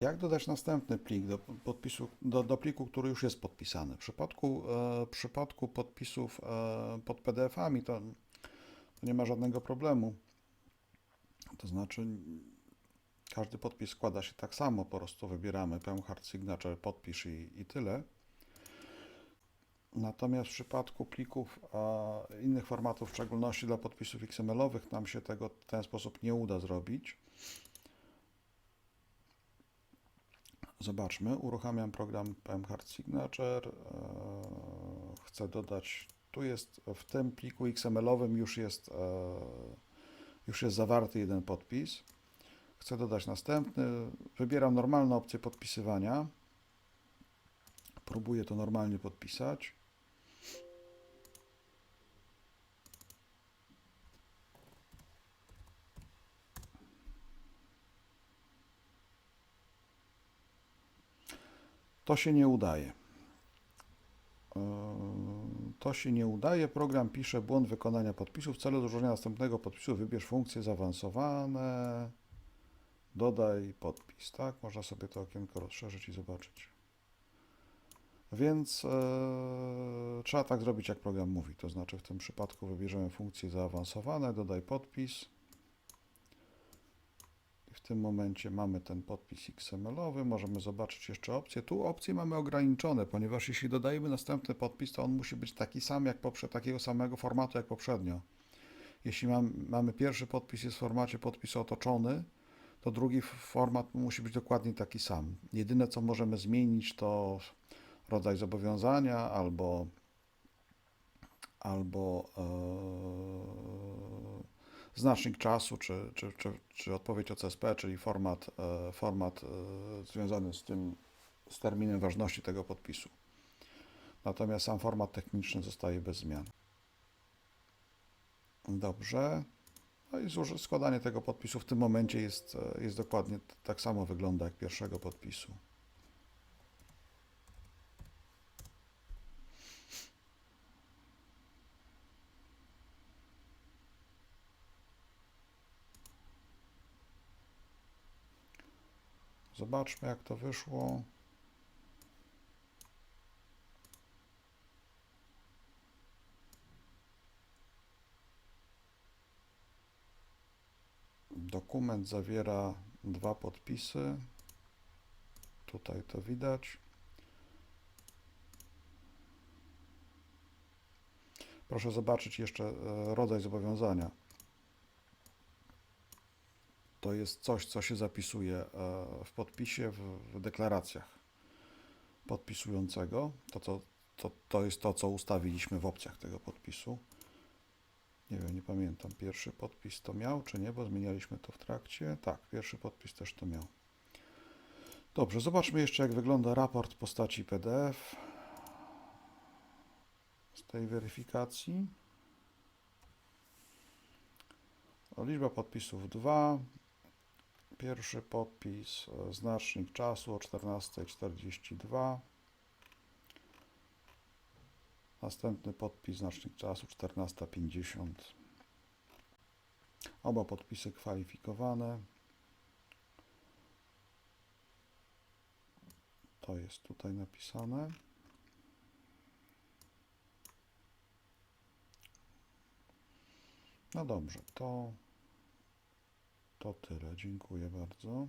Jak dodać następny plik do, podpisu, do, do pliku, który już jest podpisany? W przypadku, e, w przypadku podpisów e, pod PDF-ami to, to nie ma żadnego problemu. To znaczy, każdy podpis składa się tak samo, po prostu wybieramy pełen hard signature, podpisz i, i tyle. Natomiast w przypadku plików e, innych formatów, w szczególności dla podpisów XML-owych, nam się tego w ten sposób nie uda zrobić. Zobaczmy, uruchamiam program PM Hard Signature. e, Chcę dodać, tu jest w tym pliku XML-owym już jest, e, już jest zawarty jeden podpis. Chcę dodać następny. Wybieram normalną opcję podpisywania. Próbuję to normalnie podpisać. To się nie udaje. Yy, To się nie udaje. Program pisze błąd wykonania podpisu. W celu złożenia następnego podpisu wybierz funkcje zaawansowane. Dodaj podpis. Tak, można sobie to okienko rozszerzyć i zobaczyć. Więc e, trzeba tak zrobić, jak program mówi. To znaczy, w tym przypadku wybierzemy funkcje zaawansowane, dodaj podpis. W tym momencie mamy ten podpis XML-owy. Możemy zobaczyć jeszcze opcje. Tu opcje mamy ograniczone, ponieważ jeśli dodajemy następny podpis, to on musi być taki sam jak poprze, takiego samego formatu jak poprzednio. Jeśli mam, mamy pierwszy podpis jest w formacie podpisu otoczony, to drugi format musi być dokładnie taki sam. Jedyne co możemy zmienić to rodzaj zobowiązania albo albo e, znacznik czasu, czy, czy, czy, czy odpowiedź OCSP, czyli format, e, format e, związany z tym, z terminem ważności tego podpisu. Natomiast sam format techniczny zostaje bez zmian. Dobrze. No i składanie tego podpisu w tym momencie jest, e, jest dokładnie tak samo wygląda jak pierwszego podpisu. Zobaczmy, jak to wyszło. Dokument zawiera dwa podpisy. Tutaj to widać. Proszę zobaczyć jeszcze e, rodzaj zobowiązania. To jest coś, co się zapisuje e, w podpisie, w, deklaracjach podpisującego. To, to, to, to jest to, co ustawiliśmy w opcjach tego podpisu. Nie wiem, nie pamiętam. Pierwszy podpis to miał, czy nie, bo zmienialiśmy to w trakcie. Tak, pierwszy podpis też to miał. Dobrze, zobaczmy jeszcze, jak wygląda raport w postaci PDF z tej weryfikacji. Liczba podpisów 2. Pierwszy podpis, e, znacznik czasu o 14.42. Następny podpis, znacznik czasu 14.50. Oba podpisy kwalifikowane. To jest tutaj napisane. No dobrze, to, to tyle. Dziękuję bardzo.